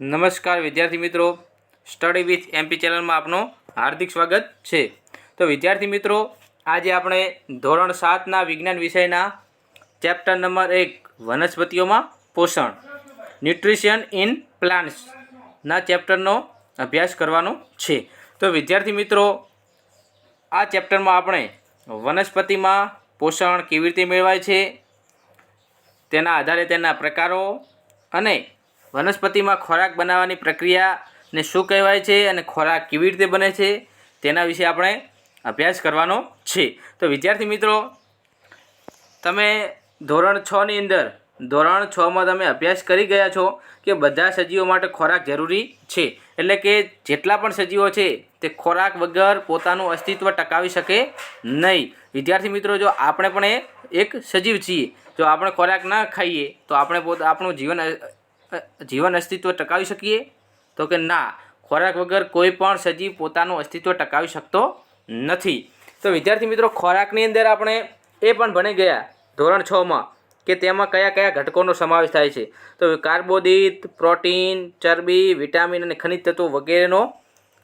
નમસ્કાર વિદ્યાર્થી મિત્રો. સ્ટડી વિથ એમપી ચેનલમાં આપનું હાર્દિક સ્વાગત છે. તો વિદ્યાર્થી મિત્રો, આજે આપણે ધોરણ સાતના વિજ્ઞાન વિષયના ચેપ્ટર નંબર એક, વનસ્પતિઓમાં પોષણ ન્યુટ્રિશન ઇન પ્લાન્ટ્સના ચેપ્ટરનો અભ્યાસ કરવાનો છે. તો વિદ્યાર્થી મિત્રો, આ ચેપ્ટરમાં આપણે વનસ્પતિમાં પોષણ કેવી રીતે મેળવાય છે, તેના આધારે તેના પ્રકારો અને વનસ્પતિમાં ખોરાક બનાવવાની પ્રક્રિયાને શું કહેવાય છે અને ખોરાક કેવી રીતે બને છે તેના વિશે આપણે અભ્યાસ કરવાનો છે. તો વિદ્યાર્થી મિત્રો, તમે ધોરણ છની અંદર, ધોરણ છમાં તમે અભ્યાસ કરી ગયા છો કે બધા સજીવો માટે ખોરાક જરૂરી છે. એટલે કે જેટલા પણ સજીવો છે તે ખોરાક વગર પોતાનું અસ્તિત્વ ટકાવી શકે નહીં. વિદ્યાર્થી મિત્રો, જો આપણે પણ એક સજીવ છીએ, જો આપણે ખોરાક ના ખાઈએ, તો આપણે પોત, આપણું જીવન જીવન અસ્તિત્વ ટકાવી શકીએ? તો કે ના, ખોરાક વગર કોઈ પણ સજીવ પોતાનું અસ્તિત્વ ટકાવી શકતો નથી. તો વિદ્યાર્થી મિત્રો, ખોરાકની અંદર આપણે એ પણ ભણી ગયા, ધોરણ છમાં કે તેમાં કયા કયા ઘટકોનો સમાવેશ થાય છે. તો કાર્બોદિત, પ્રોટીન, ચરબી, વિટામિન અને ખનિજ તત્વો વગેરેનો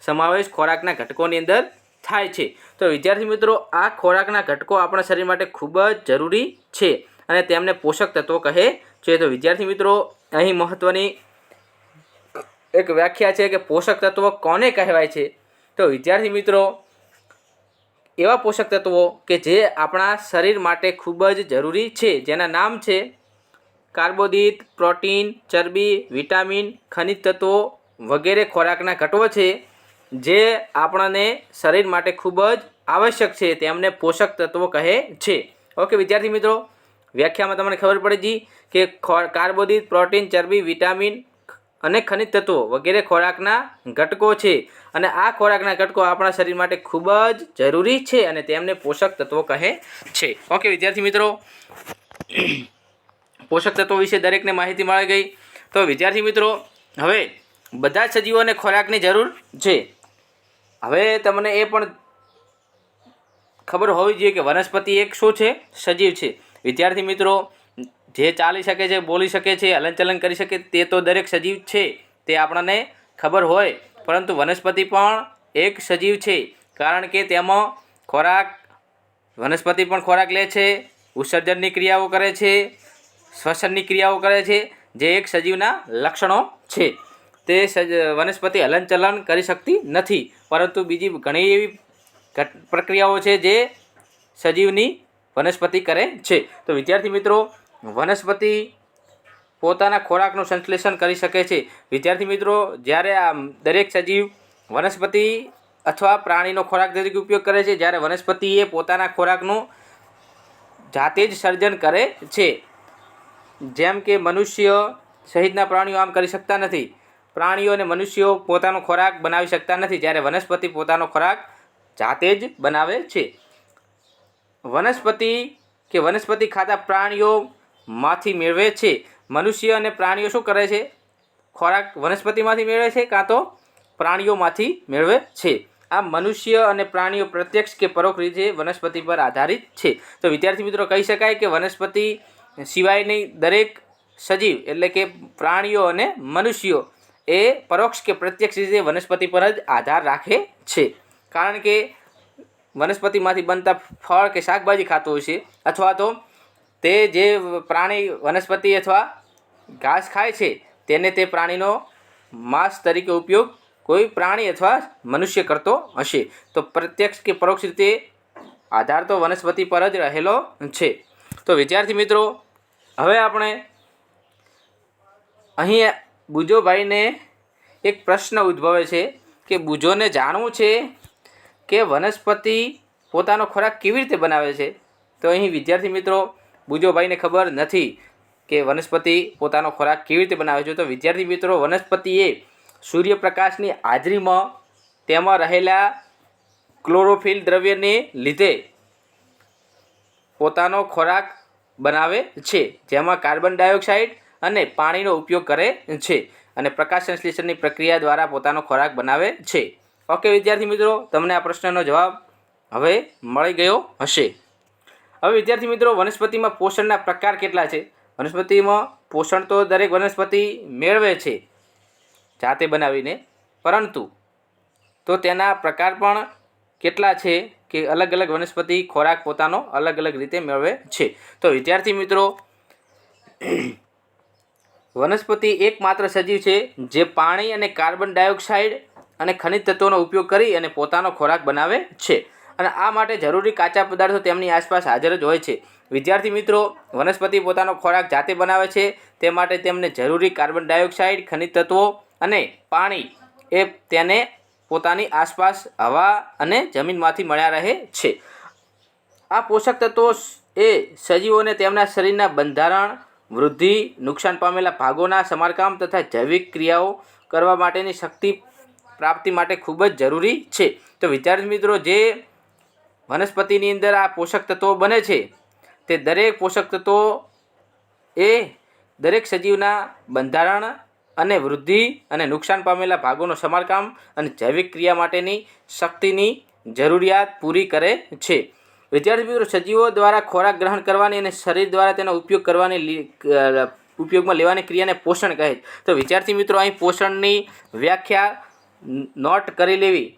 સમાવેશ ખોરાકના ઘટકોની અંદર થાય છે. તો વિદ્યાર્થી મિત્રો, આ ખોરાકના ઘટકો આપણા શરીર માટે ખૂબ જ જરૂરી છે અને તેમને પોષક તત્વો કહે છે. તો વિદ્યાર્થી મિત્રો અહીં મહત્ત્વની એક વ્યાખ્યા છે કે પોષક તત્વો કોને કહેવાય છે? તો વિદ્યાર્થી મિત્રો, એવા પોષક તત્વો કે જે આપણા શરીર માટે ખૂબ જ જરૂરી છે, જેના નામ છે કાર્બોદિત, પ્રોટીન, ચરબી, વિટામિન, ખનિજ તત્વો વગેરે ખોરાકના ઘટવો છે, જે આપણને શરીર માટે ખૂબ જ આવશ્યક છે, તેમને પોષક તત્વો કહે છે. ઓકે, વિદ્યાર્થી મિત્રો વ્યાખ્યામાં તમને ખબર પડી ગઈ કે કાર્બોદિત, પ્રોટીન, ચરબી, વિટામિન અને ખનિજ તત્વો વગેરે ખોરાકના ઘટકો છે. અને આ ખોરાકના ઘટકો આપણા શરીર માટે ખૂબ જ જરૂરી છે અને તેમને પોષક તત્વો કહે છે. ઓકે વિદ્યાર્થી મિત્રો. પોષક તત્વો વિશે દરેકને માહિતી મળી ગઈ. તો વિદ્યાર્થી મિત્રો, હવે બધા સજીવોને ખોરાકની જરૂર છે. હવે તમને એ પણ ખબર હોવી જોઈએ કે વનસ્પતિ એક શું છે? સજીવ છે. વિદ્યાર્થી મિત્રો, જે ચાલી શકે છે, બોલી શકે છે, હલનચલન કરી શકે, તે તો દરેક સજીવ છે, તે આપણને ખબર હોય. પરંતુ વનસ્પતિ પણ એક સજીવ છે, કારણ કે તેમાં ખોરાક, વનસ્પતિ પણ ખોરાક લે છે, ઉત્સર્જનની ક્રિયાઓ કરે છે, શ્વસનની ક્રિયાઓ કરે છે, જે એક સજીવના લક્ષણો છે. તે વનસ્પતિ હલનચલન કરી શકતી નથી. પરંતુ બીજી ઘણી એવી પ્રક્રિયાઓ છે, જે સજીવની વનસ્પતિ કરે છે. તો વિદ્યાર્થી મિત્રો, વનસ્પતિ પોતાના ખોરાકનું સંશ્લેષણ કરી શકે છે. વિદ્યાર્થી મિત્રો, જ્યારે આ દરેક સજીવ વનસ્પતિ અથવા પ્રાણીનો ખોરાક તરીકે ઉપયોગ કરે છે, જ્યારે વનસ્પતિ એ પોતાના ખોરાકનું જાતે જ સર્જન કરે છે. જેમ કે મનુષ્ય સહિતના પ્રાણીઓ આમ કરી શકતા નથી. પ્રાણીઓ અને મનુષ્યો પોતાનો ખોરાક બનાવી શકતા નથી, જ્યારે વનસ્પતિ પોતાનો ખોરાક જાતે જ બનાવે છે. વનસ્પતિ કે વનસ્પતિ ખાતા પ્રાણીઓમાંથી મેળવે છે. મનુષ્ય અને પ્રાણીઓ શું કરે છે? ખોરાક વનસ્પતિમાંથી મેળવે છે કાં તો પ્રાણીઓમાંથી મેળવે છે? આ મનુષ્ય અને પ્રાણીઓ પ્રત્યક્ષ કે પરોક્ષ રીતે વનસ્પતિ પર આધારિત છે. તો વિદ્યાર્થી મિત્રો કહી શકાય કે વનસ્પતિ સિવાયની દરેક સજીવ એટલે કે પ્રાણીઓ અને મનુષ્યો એ પરોક્ષ કે પ્રત્યક્ષ રીતે વનસ્પતિ પર જ આધાર રાખે છે. કારણ કે વનસ્પતિમાંથી બનતા ફળ કે શાકભાજી ખાતું હોય છે, અથવા તો તે જે પ્રાણી વનસ્પતિ અથવા ઘાસ ખાય છે, તેને તે પ્રાણીનો માંસ તરીકે ઉપયોગ કોઈ પ્રાણી અથવા મનુષ્ય કરતો હશે. તો પ્રત્યક્ષ કે પરોક્ષ રીતે આધાર તો વનસ્પતિ પર જ રહેલો છે. તો વિદ્યાર્થી મિત્રો, હવે આપણે અહીં બુજોભાઈને એક પ્રશ્ન ઉદ્ભવે છે કે બુજોને જાણવું છે કે વનસ્પતિ પોતાનો ખોરાક કેવી રીતે બનાવે છે? તો અહીં વિદ્યાર્થી મિત્રો, બુજોભાઈને ખબર નથી કે વનસ્પતિ પોતાનો ખોરાક કેવી રીતે બનાવે છે. તો વિદ્યાર્થી મિત્રો, વનસ્પતિએ સૂર્યપ્રકાશની હાજરીમાં તેમાં રહેલા ક્લોરોફિલ દ્રવ્યને લીધે પોતાનો ખોરાક બનાવે છે, જેમાં કાર્બન ડાયોક્સાઇડ અને પાણીનો ઉપયોગ કરે છે અને પ્રકાશ સંશ્લેષણની પ્રક્રિયા દ્વારા પોતાનો ખોરાક બનાવે છે. ઓકે, વિદ્યાર્થી મિત્રો, તમને આ પ્રશ્નનો જવાબ હવે મળી ગયો હશે. હવે વિદ્યાર્થી મિત્રો, વનસ્પતિમાં પોષણના પ્રકાર કેટલા છે? વનસ્પતિમાં પોષણ તો દરેક વનસ્પતિ મેળવે છે, જાતે બનાવીને. પરંતુ, તો તેના પ્રકાર પણ કેટલા છે કે અલગ અલગ વનસ્પતિ ખોરાક પોતાનો અલગ અલગ રીતે મેળવે છે? તો વિદ્યાર્થી મિત્રો, વનસ્પતિ એકમાત્ર સજીવ છે જે પાણી અને કાર્બન ડાયોક્સાઇડ અને ખનિજ તત્વોનો ઉપયોગ કરી અને પોતાનો ખોરાક બનાવે છે. અને આ માટે જરૂરી કાચા પદાર્થો તેમની આસપાસ હાજર જ હોય છે. વિદ્યાર્થી મિત્રો, વનસ્પતિ પોતાનો ખોરાક જાતે બનાવે છે. તે માટે તેમને જરૂરી કાર્બન ડાયોક્સાઇડ, ખનિજ તત્વો અને પાણી એ તેને પોતાની આસપાસ હવા અને જમીનમાંથી મળ્યા રહે છે. આ પોષક તત્વો એ સજીવોને તેમના શરીરના બંધારણ, વૃદ્ધિ, નુકસાન પામેલા ભાગોના સમારકામ તથા જૈવિક ક્રિયાઓ કરવા માટેની શક્તિ પ્રાપ્તિ માટે ખૂબ જ જરૂરી છે. તો વિદ્યાર્થી મિત્રો, જે વનસ્પતિની અંદર આ પોષક તત્વો બને છે, તે દરેક પોષક તત્વો એ દરેક સજીવના બંધારણ અને વૃદ્ધિ અને નુકસાન પામેલા ભાગોનો સમારકામ અને જૈવિક ક્રિયા માટેની શક્તિની જરૂરિયાત પૂરી કરે છે. વિદ્યાર્થી મિત્રો, સજીવો દ્વારા ખોરાક ગ્રહણ કરવાની અને શરીર દ્વારા તેનો ઉપયોગ કરવાની ઉપયોગમાં લેવાની ક્રિયાને પોષણ કહે છે. તો વિદ્યાર્થી મિત્રો, અહીં પોષણની વ્યાખ્યા નોટ કરી લેવી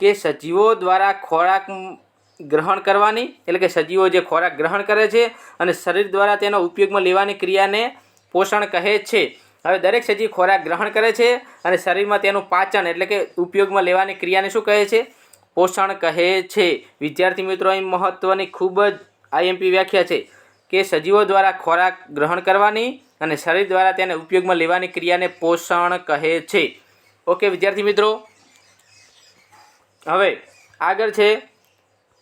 કે સજીવો દ્વારા ખોરાક ગ્રહણ કરવાની, એટલે કે સજીવો જે ખોરાક ગ્રહણ કરે છે અને શરીર દ્વારા તેનો ઉપયોગમાં લેવાની ક્રિયાને પોષણ કહે છે. હવે દરેક સજીવ ખોરાક ગ્રહણ કરે છે અને શરીરમાં તેનું પાચન એટલે કે ઉપયોગમાં લેવાની ક્રિયાને શું કહે છે? પોષણ કહે છે. વિદ્યાર્થી મિત્રો, અહીં મહત્ત્વની ખૂબ જ આઈએમપી વ્યાખ્યા છે કે સજીવો દ્વારા ખોરાક ગ્રહણ કરવાની અને શરીર દ્વારા તેને ઉપયોગમાં લેવાની ક્રિયાને પોષણ કહે છે. ઓકે, વિદ્યાર્થી મિત્રો. હવે આગળ છે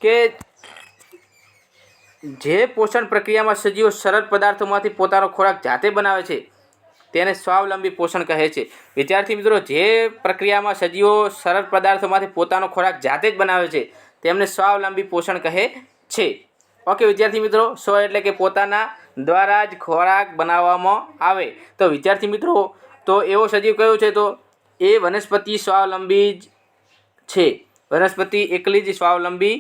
કે જે પોષણ પ્રક્રિયામાં સજીવો સરળ પદાર્થોમાંથી પોતાનો ખોરાક જાતે બનાવે છે, તેને સ્વાવલંબી પોષણ કહે છે. વિદ્યાર્થી મિત્રો, જે પ્રક્રિયામાં સજીવો સરળ પદાર્થોમાંથી પોતાનો ખોરાક જાતે જ બનાવે છે, તેમને સ્વાવલંબી પોષણ કહે છે. ઓકે, વિદ્યાર્થી મિત્રો સ્વ એટલે કે પોતાના દ્વારા જ ખોરાક બનાવવામાં આવે. તો વિદ્યાર્થી મિત્રો, તો એવો સજીવ કયો છે તો એ વનસ્પતિ સ્વાવલંબી જ છે. વનસ્પતિ એકલી જ સ્વાવલંબી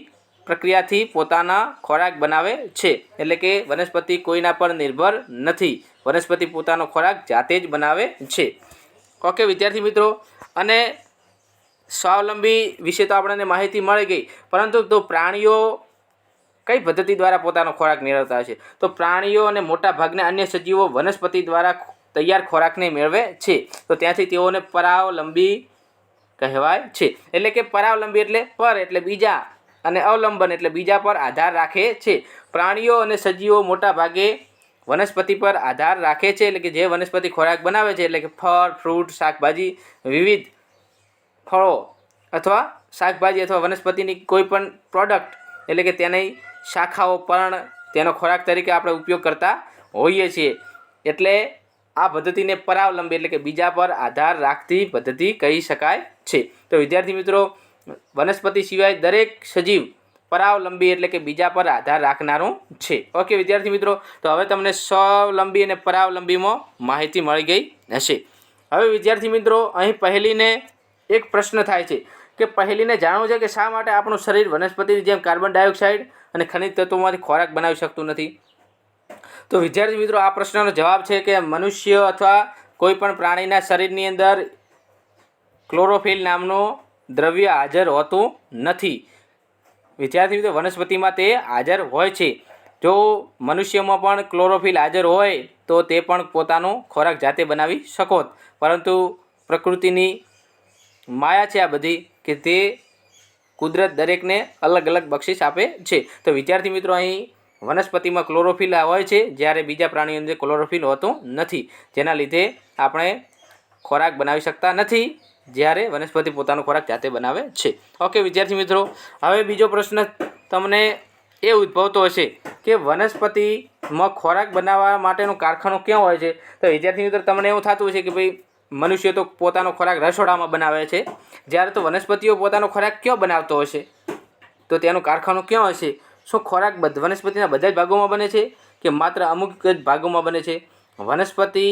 પ્રક્રિયાથી પોતાના ખોરાક બનાવે છે. એટલે કે વનસ્પતિ કોઈના પર નિર્ભર નથી. વનસ્પતિ પોતાનો ખોરાક જાતે જ બનાવે છે. ઓકે, વિદ્યાર્થી મિત્રો, અને સ્વાવલંબી વિશે તો આપણને માહિતી મળી ગઈ. પરંતુ તો પ્રાણીઓ કઈ પદ્ધતિ દ્વારા પોતાનો ખોરાક મેળવતા હશે તો પ્રાણીઓ અને મોટા ભાગના અન્ય સજીવો વનસ્પતિ દ્વારા તૈયાર ખોરાકને મેળવે છે. તો ત્યાંથી તેઓને પરાવલંબી કહેવાય છે. એટલે કે પરાવલંબી એટલે પર એટલે બીજા અને અવલંબન એટલે બીજા પર આધાર રાખે છે. પ્રાણીઓ અને સજીવો મોટા ભાગે વનસ્પતિ પર આધાર રાખે છે. એટલે કે જે વનસ્પતિ ખોરાક બનાવે છે એટલે કે ફળ, ફ્રૂટ, શાકભાજી, વિવિધ ફળો અથવા શાકભાજી અથવા વનસ્પતિની કોઈ પણ પ્રોડક્ટ એટલે કે તેની શાખાઓ પણ તેનો ખોરાક તરીકે આપણે ઉપયોગ કરતા હોઈએ છીએ. એટલે આ પદ્ધતિને પરાવલંબી એટલે કે બીજા પર આધાર રાખતી પદ્ધતિ કહી શકાય છે. તો વિદ્યાર્થી મિત્રો, વનસ્પતિ સિવાય દરેક સજીવ પરાવલંબી એટલે કે બીજા પર આધાર રાખનારું છે. ઓકે વિદ્યાર્થી મિત્રો, તો હવે તમને સ્વલંબી અને પરાવલંબીમાં માહિતી મળી ગઈ હશે. હવે વિદ્યાર્થી મિત્રો, અહીં પહેલીને એક પ્રશ્ન થાય છે કે પહેલીને જાણવું છે કે શા માટે આપણું શરીર વનસ્પતિની જેમ કાર્બન ડાયોક્સાઇડ અને ખનિજ તત્વોમાંથી ખોરાક બનાવી શકતું નથી? તો વિદ્યાર્થી મિત્રો, આ પ્રશ્નનો જવાબ છે કે મનુષ્ય અથવા કોઈ પણ પ્રાણીના શરીરની અંદર ક્લોરોફિલ નામનું દ્રવ્ય હાજર હોતું નથી. વિદ્યાર્થી મિત્રો, વનસ્પતિમાં તે હાજર હોય છે. જો મનુષ્યમાં પણ ક્લોરોફિલ હાજર હોય, તો તે પણ પોતાનો ખોરાક જાતે બનાવી શકો. પરંતુ પ્રકૃતિની માયા છે આ બધી કે તે કુદરત દરેકને અલગ અલગ બક્ષિસ આપે છે. તો વિદ્યાર્થી મિત્રો, અહીં વનસ્પતિમાં ક્લોરોફિલ હોય છે, જ્યારે બીજા પ્રાણીઓની અંદર ક્લોરોફિલ હોતું નથી. જેના લીધે આપણે ખોરાક બનાવી શકતા નથી, જ્યારે વનસ્પતિ પોતાનો ખોરાક જાતે બનાવે છે. ઓકે વિદ્યાર્થી મિત્રો, હવે બીજો પ્રશ્ન તમને એ ઉદ્ભવતો હશે કે વનસ્પતિમાં ખોરાક બનાવવા માટેનું કારખાનું ક્યાં હોય છે? તો વિદ્યાર્થી મિત્રો, તમને એવું થતું હશે કે ભાઈ, મનુષ્ય તો પોતાનો ખોરાક રસોડામાં બનાવે છે. જ્યારે તો વનસ્પતિઓ પોતાનો ખોરાક ક્યાં બનાવતો હશે? તો તેનું કારખાનું ક્યાં હશે? શું ખોરાક વનસ્પતિના બધા જ ભાગોમાં બને છે કે માત્ર અમુક જ ભાગોમાં બને છે? વનસ્પતિ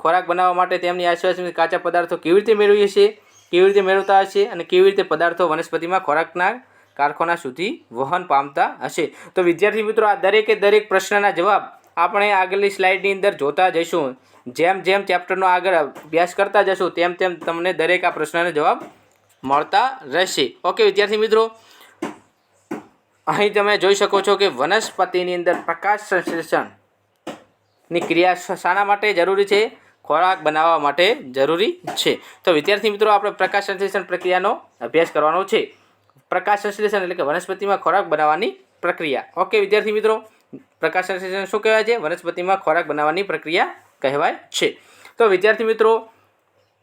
ખોરાક બનાવવા માટે તેમની આસપાસની કાચા પદાર્થો કેવી રીતે મેળવીએ છીએ, કેવી રીતે મેળવતા હશે અને કેવી રીતે પદાર્થો વનસ્પતિમાં ખોરાકના કારખાના સુધી વહન પામતા હશે? તો વિદ્યાર્થી મિત્રો, આ દરેકે દરેક પ્રશ્નના જવાબ આપણે આગળની સ્લાઇડની અંદર જોતા જઈશું. જેમ જેમ ચેપ્ટરનો આગળ અભ્યાસ કરતા જશું, તેમ તેમ તમને દરેક આ પ્રશ્નનો જવાબ મળતા રહેશે. ઓકે વિદ્યાર્થી મિત્રો અહીં તમે જોઈ શકો છો કે વનસ્પતિની અંદર પ્રકાશ સંશ્લેષણની ક્રિયા શાના માટે જરૂરી છે, ખોરાક બનાવવા માટે જરૂરી છે. તો વિદ્યાર્થી મિત્રો, આપણે પ્રકાશ સંશ્લેષણ પ્રક્રિયાનો અભ્યાસ કરવાનો છે. પ્રકાશ સંશ્લેષણ એટલે કે વનસ્પતિમાં ખોરાક બનાવવાની પ્રક્રિયા. ઓકે, વિદ્યાર્થી મિત્રો, પ્રકાશ સંશ્લેષણ શું કહેવાય છે? વનસ્પતિમાં ખોરાક બનાવવાની પ્રક્રિયા કહેવાય છે. તો વિદ્યાર્થી મિત્રો,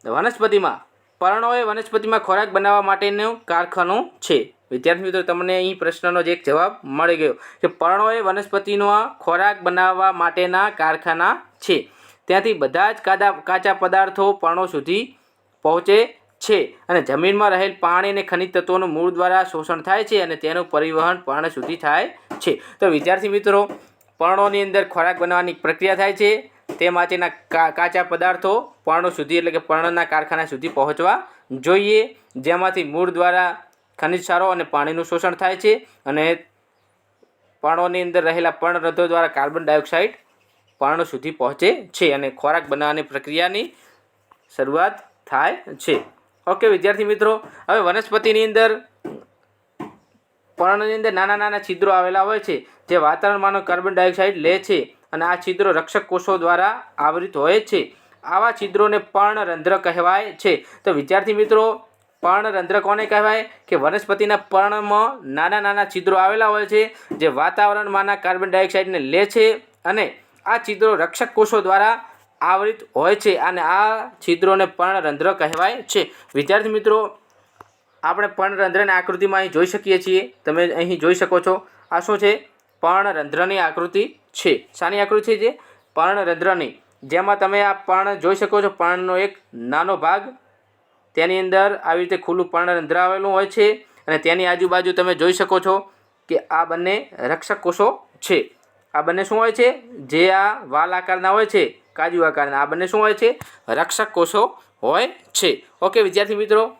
વનસ્પતિમાં, પર્ણોએ વનસ્પતિમાં ખોરાક બનાવવા માટેનું કારખાનું છે. વિદ્યાર્થી મિત્રો, તમને અહીં પ્રશ્નનો જે એક જવાબ મળી ગયો કે પર્ણો એ વનસ્પતિનો ખોરાક બનાવવા માટેના કારખાના છે. ત્યાંથી બધા જ કાદા, કાચા પદાર્થો પર્ણો સુધી પહોંચે છે અને જમીનમાં રહેલ પાણી અને ખનિજ તત્વોનું મૂળ દ્વારા શોષણ થાય છે અને તેનું પરિવહન પર્ણ સુધી થાય છે. તો વિદ્યાર્થી મિત્રો, પર્ણોની અંદર ખોરાક બનાવવાની પ્રક્રિયા થાય છે. તે માટેના કાચા પદાર્થો પર્ણો સુધી, એટલે કે પર્ણના કારખાના સુધી પહોંચવા જોઈએ. જેમાંથી મૂળ દ્વારા ખનિજ સારો અને પાણીનું શોષણ થાય છે અને પર્ણોની અંદર રહેલા પર્ણરંધ્રો દ્વારા કાર્બન ડાયોક્સાઇડ પર્ણ સુધી પહોંચે છે અને ખોરાક બનાવવાની પ્રક્રિયાની શરૂઆત થાય છે. ઓકે, વિદ્યાર્થી મિત્રો, હવે વનસ્પતિની અંદર પર્ણની અંદર નાના નાના છિદ્રો આવેલા હોય છે જે વાતાવરણમાંનો કાર્બન ડાયોક્સાઇડ લે છે અને આ છિદ્રો રક્ષક કોષો દ્વારા આવૃત હોય છે. આવા છિદ્રોને પર્ણરંધ્ર કહેવાય છે. તો વિદ્યાર્થી મિત્રો પર્ણરંધ્ર કોને કહેવાય? કે વનસ્પતિના પર્ણમાં નાના નાના છિદ્રો આવેલા હોય છે, જે વાતાવરણમાંના કાર્બન ડાયોક્સાઇડને લે છે અને આ છિદ્રો રક્ષક કોષો દ્વારા આવૃત હોય છે અને આ છિદ્રોને પર્ણરંધ્ર કહેવાય છે. વિદ્યાર્થી મિત્રો, આપણે પર્ણરંધ્રની આકૃતિમાં અહીં જોઈ શકીએ છીએ. તમે અહીં જોઈ શકો છો. આ શું છે? પર્ણરંધ્રની આકૃતિ છે. શાની આકૃતિ છે પર્ણરંધ્રની જેમાં તમે આ પર્ણ જોઈ શકો છો. પર્ણનો એક નાનો ભાગ તેની અંદર આવી રીતે ખુલ્લું પર્ણરંધ્ર આવેલું હોય છે અને તેની આજુબાજુ તમે જોઈ શકો છો કે આ બંને રક્ષક કોષો છે. આ બંને શું હોય છે? જે આ વાલ આકારના હોય છે, કાજુ આકારના, આ બંને શું હોય છે? રક્ષક કોષો હોય છે. ઓકે, વિદ્યાર્થી મિત્રો,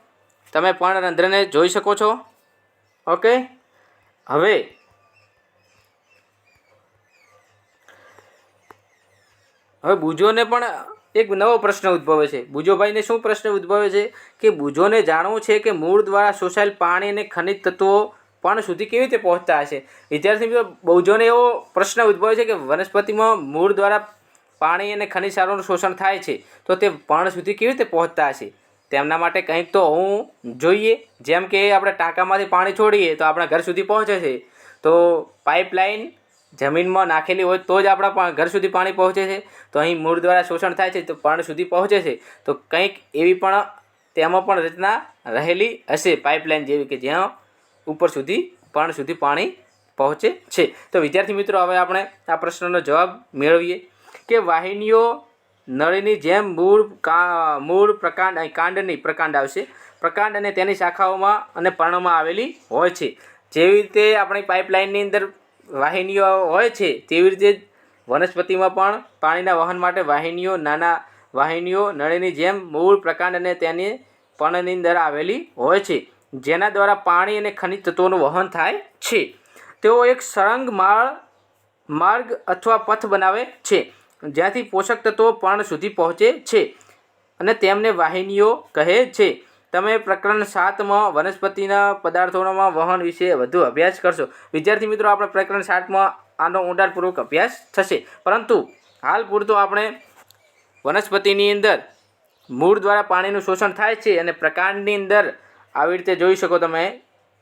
તમે પર્ણરંધ્રને જોઈ શકો છો. ઓકે, હવે હવે બુજોને પણ એક નવો પ્રશ્ન ઉદ્ભવે છે. બુજોભાઈને શું પ્રશ્ન ઉદ્ભવે છે? કે બુજોને જાણવું છે કે મૂળ દ્વારા શોષાયેલ પાણી અને ખનિજ તત્વો પણ સુધી કેવી રીતે પહોંચતા હશે? વિદ્યાર્થી મિત્રો, બુજોને એવો પ્રશ્ન ઉદ્ભવે છે કે વનસ્પતિમાં મૂળ દ્વારા પાણી અને ખનિજ સારોનું શોષણ થાય છે, તો તે પણ સુધી કેવી રીતે પહોંચતા હશે? તેમના માટે કંઈક તો હોવું જોઈએ. જેમ કે આપણે ટાંકામાંથી પાણી છોડીએ તો આપણા ઘર સુધી પહોંચે છે. તો પાઇપલાઇન જમીનમાં નાખેલી હોય તો જ આપણા ઘર સુધી પાણી પહોંચે છે. તો અહીં મૂળ દ્વારા શોષણ થાય છે તો પાણી સુધી પહોંચે છે. તો કંઈક એવી પણ તેમાં પણ રચના રહેલી હશે, પાઇપલાઇન જેવી કે જ્યાં ઉપર સુધી પર્ણ સુધી પાણી પહોંચે છે. તો વિદ્યાર્થી મિત્રો, હવે આપણે આ પ્રશ્નનો જવાબ મેળવીએ કે વાહિનીઓ નળીની જેમ મૂળ કા, મૂળ પ્રકાંડ કાંડની પ્રકાંડ આવશે. પ્રકાંડ અને તેની શાખાઓમાં અને પર્ણમાં આવેલી હોય છે. જેવી રીતે આપણી પાઇપલાઇનની અંદર વાહિનીઓ હોય છે, તેવી રીતે વનસ્પતિમાં પણ પાણીના વહન માટે વાહિનીઓ, નાના વાહિનીઓ, નળીની જેમ મૂળ પ્રકાંડ અને તેની પણની અંદર આવેલી હોય છે, જેના દ્વારા પાણી અને ખનિજ તત્વોનું વહન થાય છે. તેઓ એક સળંગ માળ, માર્ગ અથવા પથ બનાવે છે, જ્યાંથી પોષક તત્વો પણ સુધી પહોંચે છે અને તેમને વાહિનીઓ કહે છે. તમે પ્રકરણ સાતમાં વનસ્પતિના પદાર્થોમાં વહન વિશે વધુ અભ્યાસ કરશો. વિદ્યાર્થી મિત્રો, આપણે પ્રકરણ સાતમાં આનો ઊંડાણપૂર્વક અભ્યાસ થશે. પરંતુ હાલ પૂરતો આપણે વનસ્પતિની અંદર મૂળ દ્વારા પાણીનું શોષણ થાય છે અને પ્રકાંડની અંદર આવી રીતે જોઈ શકો તમે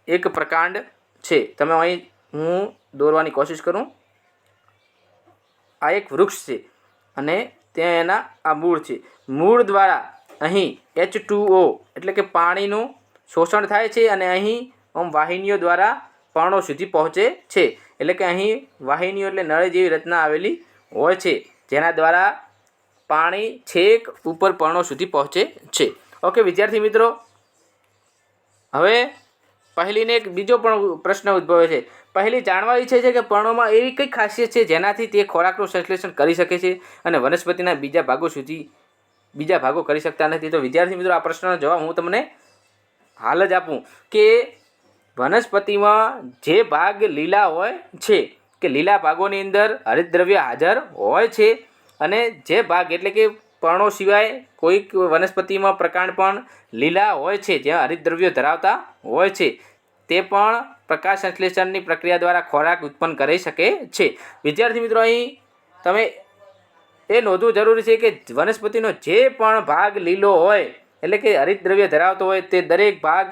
એક પ્રકાંડ છે. તમે અહીં હું દોરવાની કોશિશ કરું. આ એક વૃક્ષ છે અને ત્યાં એના આ મૂળ છે. મૂળ દ્વારા અહીં એચ ટુઓ એટલે કે પાણીનું શોષણ થાય છે અને અહીં આમ વાહિનીઓ દ્વારા પર્ણો સુધી પહોંચે છે. એટલે કે અહીં વાહિનીઓ એટલે નળ જેવી રચના આવેલી હોય છે, જેના દ્વારા પાણી છેક ઉપર પર્ણો સુધી પહોંચે છે. ઓકે વિદ્યાર્થી મિત્રો, હવે પહેલીને એક બીજો પણ પ્રશ્ન ઉદ્ભવે છે. પહેલી જાણવા ઈચ્છે છે કે પર્ણોમાં એવી કઈ ખાસિયત છે જેનાથી તે ખોરાકનું સંશ્લેષણ કરી શકે છે અને વનસ્પતિના બીજા ભાગો સુધી બીજા ભાગો કરી શકતા નથી. તો વિદ્યાર્થી મિત્રો, આ પ્રશ્નનો જવાબ હું તમને હાલ જ આપું કે વનસ્પતિમાં જે ભાગ લીલા હોય છે, કે લીલા ભાગોની અંદર હરિતદ્રવ્ય હાજર હોય છે અને જે ભાગ એટલે કે પર્ણો સિવાય કોઈક વનસ્પતિમાં પ્રકાંડ પણ લીલા હોય છે, જ્યાં હરિતદ્રવ્યો ધરાવતા હોય છે, તે પણ પ્રકાશ સંશ્લેષણની પ્રક્રિયા દ્વારા ખોરાક ઉત્પન્ન કરી શકે છે. વિદ્યાર્થી મિત્રો, અહીં તમે એ નોંધવું જરૂરી છે કે વનસ્પતિનો જે પણ ભાગ લીલો હોય, એટલે કે હરિતદ્રવ્ય ધરાવતો હોય, તે દરેક ભાગ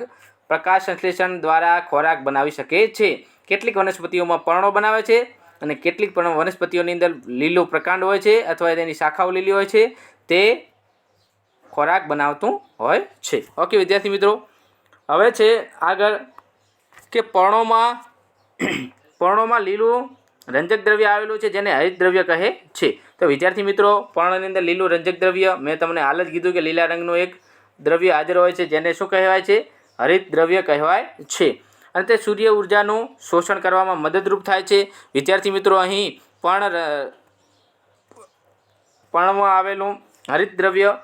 પ્રકાશ સંશ્લેષણ દ્વારા ખોરાક બનાવી શકે છે. કેટલીક વનસ્પતિઓમાં પર્ણો બનાવે છે અને કેટલીક પણ વનસ્પતિઓની અંદર લીલું પ્રકાંડ હોય છે અથવા તેની શાખાઓ લીલી હોય છે, તે ખોરાક બનાવતું હોય છે. ઓકે વિદ્યાર્થી મિત્રો, હવે છે આગળ કે પર્ણોમાં પર્ણોમાં લીલું રંજક દ્રવ્ય આવેલું છે, જેને હરિત દ્રવ્ય કહે છે. તો વિદ્યાર્થી મિત્રો, પર્ણની અંદર લીલું રંજક દ્રવ્ય, મેં તમને હાલ જ કીધું કે લીલા રંગનું એક દ્રવ્ય હાજર હોય છે, જેને શું કહેવાય છે? હરિત દ્રવ્ય કહેવાય છે. અને તે સૂર્ય ઉર્જાનું શોષણ કરવામાં મદદરૂપ થાય છે. વિદ્યાર્થી મિત્રો, અહીં પણ પર્ણમાં આવેલું હરિત દ્રવ્ય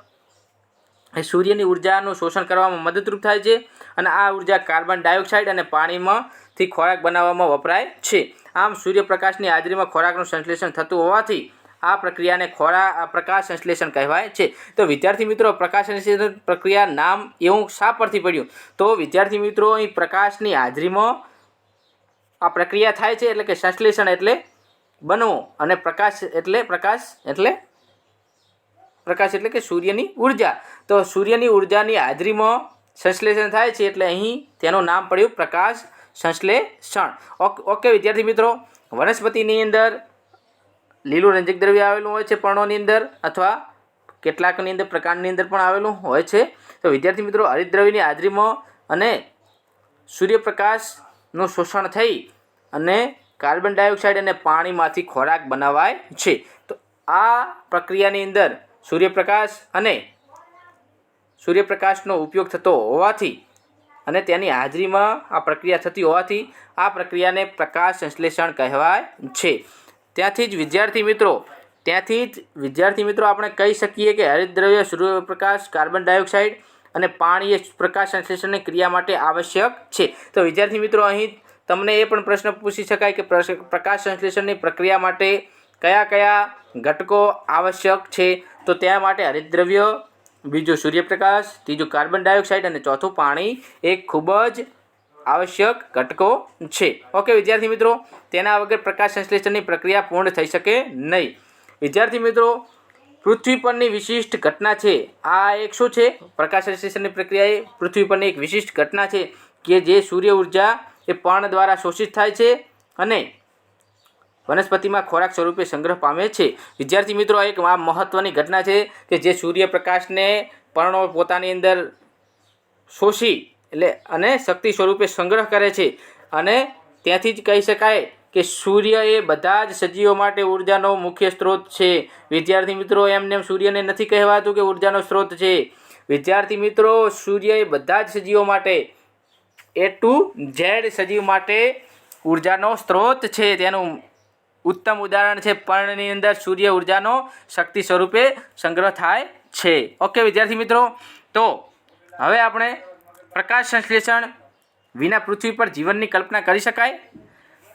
એ સૂર્યની ઉર્જાનું શોષણ કરવામાં મદદરૂપ થાય છે અને આ ઊર્જા કાર્બન ડાયોક્સાઇડ અને પાણીમાંથી ખોરાક બનાવવામાં વપરાય છે. આમ સૂર્યપ્રકાશની હાજરીમાં ખોરાકનું સંશ્લેષણ થતું હોવાથી આ પ્રક્રિયાને ખોરા પ્રકાશ સંશ્લેષણ કહેવાય છે. તો વિદ્યાર્થી મિત્રો, પ્રકાશ સંશ્લેષણ પ્રક્રિયા નામ એવું શા પરથી પડ્યું? તો વિદ્યાર્થી મિત્રો અહીં પ્રકાશની હાજરીમાં આ પ્રક્રિયા થાય છે એટલે કે સંશ્લેષણ એટલે બનવું અને પ્રકાશ એટલે પ્રકાશ એટલે પ્રકાશ એટલે કે સૂર્યની ઊર્જા. તો સૂર્યની ઉર્જાની હાજરીમાં સંશ્લેષણ થાય છે એટલે અહીં તેનું નામ પડ્યું પ્રકાશ સંશ્લેષણ ઓક- વિદ્યાર્થી મિત્રો, વનસ્પતિની અંદર લીલું રંજક દ્રવ્ય આવેલું હોય છે પર્ણોની અંદર અથવા કેટલાકની અંદર પ્રકારની અંદર પણ આવેલું હોય છે. તો વિદ્યાર્થી મિત્રો, હરિદ્રવ્યની હાજરીમાં અને સૂર્યપ્રકાશનું શોષણ થઈ અને કાર્બન ડાયોક્સાઇડ અને પાણીમાંથી ખોરાક બનાવાય છે. તો આ પ્રક્રિયાની અંદર સૂર્યપ્રકાશ અને સૂર્યપ્રકાશનો ઉપયોગ થતો હોવાથી અને તેની હાજરીમાં આ પ્રક્રિયા થતી હોવાથી આ પ્રક્રિયાને પ્રકાશ સંશ્લેષણ કહેવાય છે. ત્યાંથી જ વિદ્યાર્થી મિત્રો, ત્યાંથી જ વિદ્યાર્થી મિત્રો આપણે કહી શકીએ કે હરિતદ્રવ્ય સૂર્યપ્રકાશ, કાર્બન ડાયોક્સાઇડ અને પાણી એ પ્રકાશ સંશ્લેષણની ક્રિયા માટે આવશ્યક છે. તો વિદ્યાર્થી મિત્રો, અહીં તમને એ પણ પ્રશ્ન પૂછી શકાય કે પ્રકાશ સંશ્લેષણની પ્રક્રિયા માટે કયા કયા ઘટકો આવશ્યક છે. તો ત્યાં માટે હરિતદ્રવ્ય બીજું સૂર્યપ્રકાશ, ત્રીજું કાર્બન ડાયોક્સાઇડ અને ચોથું પાણી. એ ખૂબ જ આવશ્યક ઘટકો છે. ઓકે વિદ્યાર્થી મિત્રો, તેના વગર પ્રકાશ સંશ્લેષણની પ્રક્રિયા પૂર્ણ થઈ શકે નહીં. વિદ્યાર્થી મિત્રો, પૃથ્વી પરની વિશિષ્ટ ઘટના છે. આ એક શું છે? પ્રકાશ સંશ્લેષણની પ્રક્રિયા એ પૃથ્વી પરની એક વિશિષ્ટ ઘટના છે કે જે સૂર્ય ઊર્જા એ પર્ણ દ્વારા શોષિત થાય છે અને વનસ્પતિમાં ખોરાક સ્વરૂપે સંગ્રહ પામે છે. વિદ્યાર્થી મિત્રો એક આ મહત્ત્વની ઘટના છે કે જે સૂર્યપ્રકાશને પર્ણો પોતાની અંદર શોષી એટલે અને શક્તિ સ્વરૂપે સંગ્રહ કરે છે. અને ત્યાંથી જ કહી શકાય કે સૂર્ય એ બધા જ સજીવો માટે ઉર્જાનો મુખ્ય સ્ત્રોત છે. વિદ્યાર્થી મિત્રો, એમને એમ સૂર્યને નથી કહેવાતું કે ઉર્જાનો સ્ત્રોત છે. વિદ્યાર્થી મિત્રો, સૂર્ય એ બધા જ સજીવો માટે એ ટુ ઝેડ સજીવ માટે ઉર્જાનો સ્ત્રોત છે. તેનું ઉત્તમ ઉદાહરણ છે પર્ણની અંદર સૂર્ય ઉર્જાનો શક્તિ સ્વરૂપે સંગ્રહ થાય છે. ઓકે વિદ્યાર્થી મિત્રો, તો હવે આપણે પ્રકાશ સંશ્લેષણ વિના પૃથ્વી પર જીવનની કલ્પના કરી શકાય.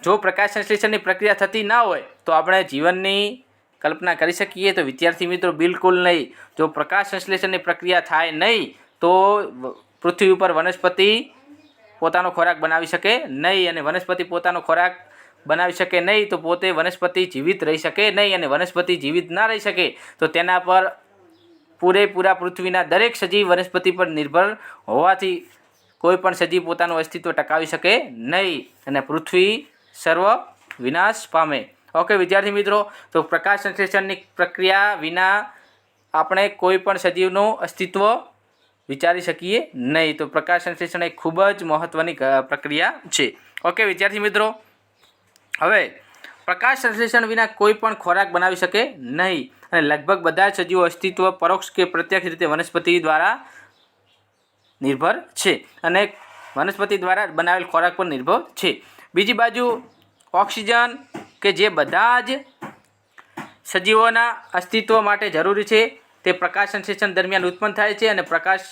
જો પ્રકાશ સંશ્લેષણની પ્રક્રિયા થતી ના હોય, તો આપણે જીવનની કલ્પના કરી શકીએ. તો વિદ્યાર્થી મિત્રો, બિલકુલ નહીં. જો પ્રકાશ સંશ્લેષણની પ્રક્રિયા થાય નહીં, તો પૃથ્વી ઉપર વનસ્પતિ પોતાનો ખોરાક બનાવી શકે નહીં. અને વનસ્પતિ પોતાનો ખોરાક બનાવી શકે નહીં, તો પોતે વનસ્પતિ જીવિત રહી શકે નહીં અને વનસ્પતિ જીવિત ના રહી શકે, તો તેના પર પૂરેપૂરા પૃથ્વીના દરેક સજીવ વનસ્પતિ પર નિર્ભર હોવાથી કોઈ પણ સજીવ પોતાનું અસ્તિત્વ ટકાવી શકે નહીં અને પૃથ્વી સર્વ વિનાશ પામે. ઓકે વિદ્યાર્થી મિત્રો, તો પ્રકાશ સંશ્લેષણની પ્રક્રિયા વિના આપણે કોઈ પણ સજીવનું અસ્તિત્વ વિચારી શકીએ નહીં. તો પ્રકાશ સંશ્લેષણ એ ખૂબ જ મહત્ત્વની પ્રક્રિયા છે. ઓકે વિદ્યાર્થી મિત્રો હવે, પ્રકાશ સંશ્લેષણ વિના કોઈ પણ ખોરાક બનાવી શકે નહીં. અને લગભગ બધા સજીવો અસ્તિત્વ, પરોક્ષ કે પ્રત્યક્ષ રીતે વનસ્પતિ દ્વારા નિર્ભર છે. અને વનસ્પતિ દ્વારા બનાવેલ ખોરાક પર નિર્ભર છે. બીજી બાજુ, ઓક્સિજન કે જે બધા જ સજીવોના અસ્તિત્વ માટે જરૂરી છે. તે પ્રકાશ સંશ્લેષણ દરમિયાન ઉત્પન્ન થાય છે અને પ્રકાશ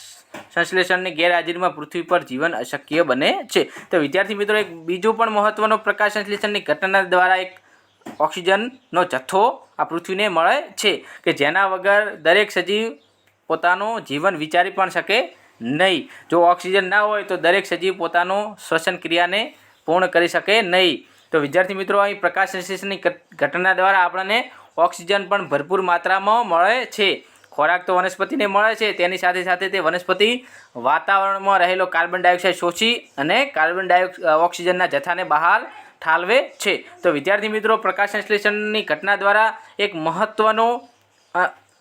સંશ્લેષણની ગેરહાજરીમાં પૃથ્વી પર જીવન અશક્ય બને છે. તો વિદ્યાર્થી મિત્રો, એક બીજું પણ મહત્વનો પ્રકાશ સંશ્લેષણની ઘટના દ્વારા એક ઓક્સિજનનો જથ્થો આ પૃથ્વીને મળે છે કે જેના વગર દરેક સજીવ પોતાનું જીવન વિચારી પણ શકે નહીં. જો ઓક્સિજન ના હોય તો દરેક સજીવ પોતાનું શ્વસન ક્રિયાને પૂર્ણ કરી શકે નહીં. તો વિદ્યાર્થી મિત્રો, અહીં પ્રકાશ સંશ્લેષણની ઘટના દ્વારા આપણને ઓક્સિજન પણ ભરપૂર માત્રામાં મળે છે. ખોરાક તો વનસ્પતિને મળે છે. તેની સાથે સાથે તે વનસ્પતિ વાતાવરણમાં રહેલો કાર્બન ડાયોક્સાઇડ શોષી અને કાર્બન ડાયોક્સ, ઓક્સિજનના જથ્થાને બહાર ઠાલવે છે. તો વિદ્યાર્થી મિત્રો પ્રકાશ સંશ્લેષણની ઘટના દ્વારા એક મહત્ત્વનો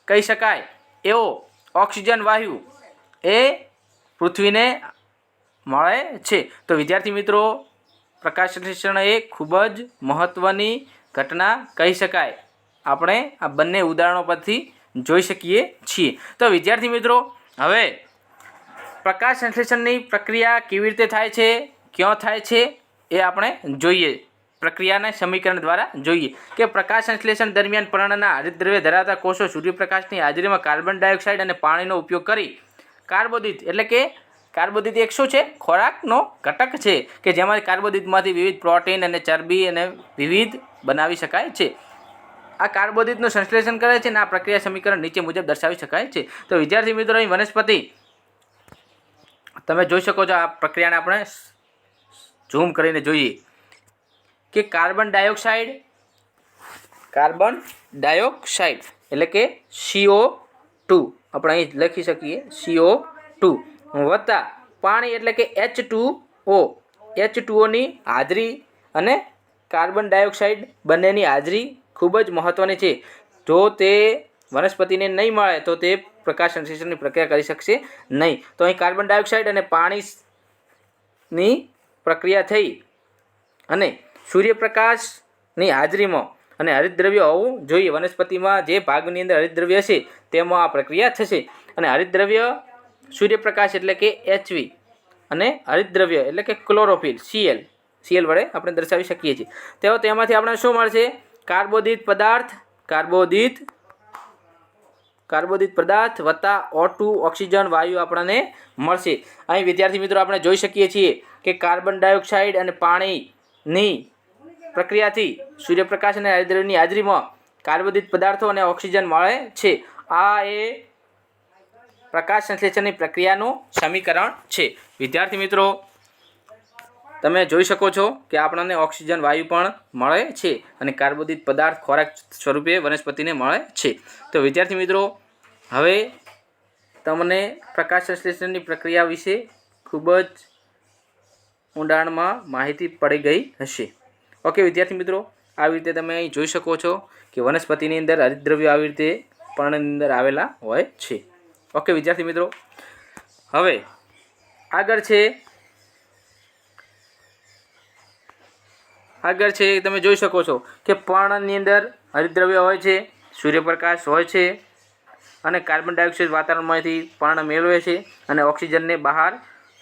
કહી શકાય, એવો ઓક્સિજન વાયુ એ પૃથ્વીને મળે છે. તો વિદ્યાર્થી મિત્રો પ્રકાશ સંશ્લેષણ એ ખૂબ જ મહત્ત્વની ઘટના કહી શકાય. આપણે આ બંને ઉદાહરણો પરથી જોઈ શકીએ છીએ. તો વિદ્યાર્થી મિત્રો, હવે પ્રકાશ સંશ્લેષણની પ્રક્રિયા કેવી રીતે થાય છે, ક્યાં થાય છે, એ આપણે જોઈએ. પ્રક્રિયાના સમીકરણ દ્વારા જોઈએ કે પ્રકાશ સંશ્લેષણ દરમિયાન પર્ણના હરિતદ્રવ્ય ધરાવતા કોષો સૂર્યપ્રકાશની હાજરીમાં કાર્બન ડાયોક્સાઇડ અને પાણીનો ઉપયોગ કરી કાર્બોદિત એટલે કે કાર્બોદિત એક શું છે? ખોરાકનો ઘટક છે કે જેમાં કાર્બોદિતમાંથી વિવિધ પ્રોટીન અને ચરબી અને વિવિધ બનાવી શકાય છે. આ કાર્બોદિતનું સંશ્લેષણ કરે છે અને આ પ્રક્રિયા સમીકરણ નીચે મુજબ દર્શાવી શકાય છે. તો વિદ્યાર્થી મિત્રો, અહીં વનસ્પતિ, તમે જોઈ શકો છો આ પ્રક્રિયાને આપણે ઝૂમ કરીને જોઈએ કે કાર્બન ડાયોક્સાઇડ કાર્બન ડાયોક્સાઇડ એટલે કે સીઓ ટુ આપણે અહીં લખી શકીએ સીઓ ટુ વત્તા પાણી એટલે કે એચ ટુ ઓ એચ ટુઓની હાજરી અને કાર્બન ડાયોક્સાઇડ બંનેની હાજરી ખૂબ જ મહત્ત્વની છે. જો તે વનસ્પતિને નહીં મળે, તો તે પ્રકાશ સંશ્લેષણની પ્રક્રિયા કરી શકશે નહીં. તો અહીં કાર્બન ડાયોક્સાઇડ અને પાણીની પ્રક્રિયા થઈ અને સૂર્યપ્રકાશની હાજરીમાં અને હરિતદ્રવ્ય હોવું જોઈએ. વનસ્પતિમાં જે ભાગની અંદર હરિતદ્રવ્ય હશે, તેમાં આ પ્રક્રિયા થશે. અને હરિતદ્રવ્ય સૂર્યપ્રકાશ એટલે કે એચવી અને હરિતદ્રવ્ય એટલે કે ક્લોરોફિલ સીએલ સીએલ વડે આપણે દર્શાવી શકીએ છીએ. તેઓ તેમાંથી આપણે શું મળશે? કાર્બોદિત પદાર્થ, કાર્બોદિત કાર્બોદિત પદાર્થ વત્તા O2 ઓક્સિજન વાયુ આપણને મળશે. અહીં વિદ્યાર્થી મિત્રો આપણે જોઈ શકીએ છીએ કે કાર્બન ડાયોક્સાઇડ અને પાણીની પ્રક્રિયાથી સૂર્યપ્રકાશ અને હરિદ્રની હાજરીમાં કાર્બોદિત પદાર્થો અને ઓક્સિજન મળે છે. આ એ પ્રકાશ સંશ્લેષણની પ્રક્રિયાનું સમીકરણ છે. વિદ્યાર્થી મિત્રો તમે જોઈ શકો છો કે આપણને ઓક્સિજન, વાયુ પણ મળે છે અને કાર્બોદિત પદાર્થ ખોરાક સ્વરૂપે વનસ્પતિને મળે છે. તો વિદ્યાર્થી મિત્રો, હવે તમને પ્રકાશ સંશ્લેષણની પ્રક્રિયા વિશે ખૂબ જ ઊંડાણમાં માહિતી પડી ગઈ હશે. ઓકે, વિદ્યાર્થી મિત્રો, આવી રીતે તમે અહીં જોઈ શકો છો કે વનસ્પતિની અંદર હરિદ્રવ્યો આવી રીતે પર્ણની અંદર આવેલા હોય છે. ઓકે, વિદ્યાર્થી મિત્રો, હવે આગળ છે આગળ છે, તમે જોઈ શકો છો કે પર્ણની અંદર હરિદ્રવ્ય હોય છે, સૂર્યપ્રકાશ હોય છે, અને કાર્બન ડાયોક્સાઇડ વાતાવરણમાંથી પર્ણ મેળવે છે અને ઓક્સિજનને બહાર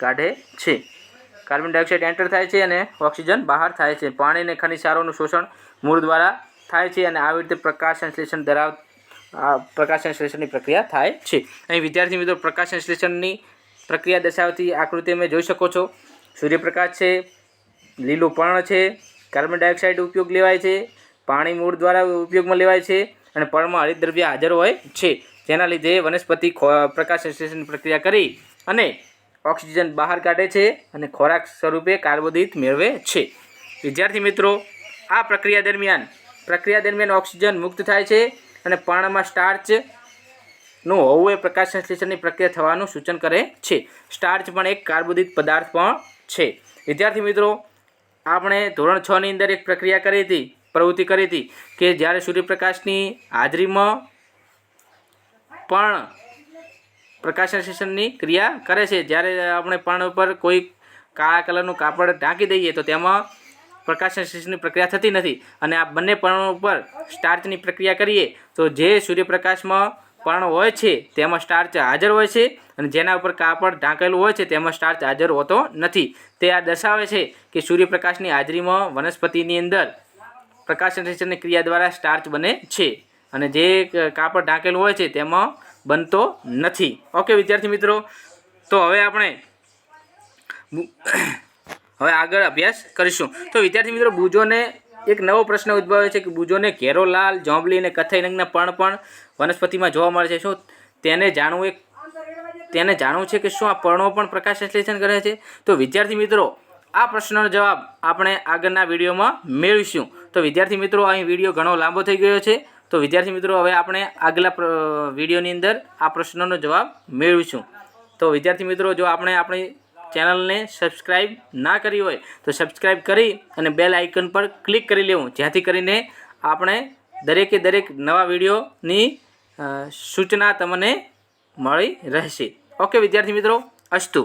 કાઢે છે. કાર્બન ડાયોક્સાઇડ એન્ટર થાય છે અને ઓક્સિજન બહાર થાય છે. પાણી અને ખનિજ ક્ષારોનું શોષણ મૂળ દ્વારા થાય છે અને આવી રીતે પ્રકાશ સંશ્લેષણ ધરાવ પ્રકાશ સંશ્લેષણની પ્રક્રિયા થાય છે. અહીં વિદ્યાર્થી મિત્રો, પ્રકાશ સંશ્લેષણની પ્રક્રિયા દર્શાવતી આકૃતિ તમે જોઈ શકો છો. સૂર્યપ્રકાશ છે, લીલું પર્ણ છે કાર્બન ડાયોક્સાઇડ ઉપયોગ લેવાય છે, પાણી મૂળ દ્વારા ઉપયોગમાં લેવાય છે અને પર્ણમાં હરિદ્રવ્ય હાજર હોય છે. જેના લીધે વનસ્પતિ પ્રકાશ સંશ્લેષણની પ્રક્રિયા કરી અને ઓક્સિજન બહાર કાઢે છે અને ખોરાક સ્વરૂપે કાર્બોદિત મેળવે છે. વિદ્યાર્થી મિત્રો, આ પ્રક્રિયા દરમિયાન પ્રક્રિયા દરમિયાન ઓક્સિજન મુક્ત થાય છે અને પર્ણમાં સ્ટાર્ચનું હોવું એ પ્રકાશ સંશ્લેષણની પ્રક્રિયા થવાનું સૂચન કરે છે. સ્ટાર્ચ પણ એક કાર્બોદિત પદાર્થ પણ છે. વિદ્યાર્થી મિત્રો આપણે ધોરણ છ ની અંદર એક પ્રક્રિયા કરી હતી, પ્રવૃત્તિ કરી હતી કે જ્યારે સૂર્યપ્રકાશની હાજરીમાં પણ પ્રકાશન સંશ્લેષણની ક્રિયા કરે છે, જ્યારે આપણે પર્ણ ઉપર કોઈ કાળા કલરનું કાપડ ઢાંકી દઈએ તો તેમાં પ્રકાશન સંશ્લેષણની પ્રક્રિયા થતી નથી. અને આ બંને પર્ણો ઉપર સ્ટાર્ચની પ્રક્રિયા કરીએ તો જે સૂર્યપ્રકાશમાં પર્ણ હોય છે, તેમાં સ્ટાર્ચ હાજર હોય છે અને જેના ઉપર કાપડ ઢાંકેલું હોય છે, તેમાં સ્ટાર્ચ હાજર હોતો નથી. તે આ દર્શાવે છે કે સૂર્યપ્રકાશની હાજરીમાં વનસ્પતિની અંદર પ્રકાશ સંશ્લેષણની ક્રિયા દ્વારા સ્ટાર્ચ બને છે અને જે કાપડ ઢાંકેલું હોય છે, તેમાં બનતો નથી. ઓકે, વિદ્યાર્થી મિત્રો, તો હવે આપણે હવે આગળ અભ્યાસ કરીશું. તો વિદ્યાર્થી મિત્રો, બુજોને એક નવો પ્રશ્ન ઉદ્ભવે છે કે બુજોને ઘેરો લાલ જોંબલી અને કથઈ રંગના પર્ણ પણ વનસ્પતિમાં જોવા મળે છે. શું તેને જાણવું એક તેને જાણવું છે કે શું આ પર્ણો પણ પ્રકાશ સંશ્લેષણ કરે છે? તો વિદ્યાર્થી મિત્રો, આ પ્રશ્નનો જવાબ આપણે આગળના વિડીયોમાં મેળવીશું. તો વિદ્યાર્થી મિત્રો, અહીં વીડિયો ઘણો લાંબો થઈ ગયો છે. તો વિદ્યાર્થી મિત્રો, હવે આપણે આગલા વિડીયોની અંદર આ પ્રશ્નનો જવાબ મેળવીશું. તો વિદ્યાર્થી મિત્રો, જો આપણે આપણી ચેનલને સબસ્ક્રાઈબ ના કરી હોય તો સબસ્ક્રાઈબ કરી અને બેલ આઇકન પર ક્લિક કરી લેવું. જેથી કરીને આપણે દરેકે દરેક નવા વિડીયોની સૂચના તમને મળી રહેશે. ઓકે, વિદ્યાર્થી મિત્રો, અસ્તુ.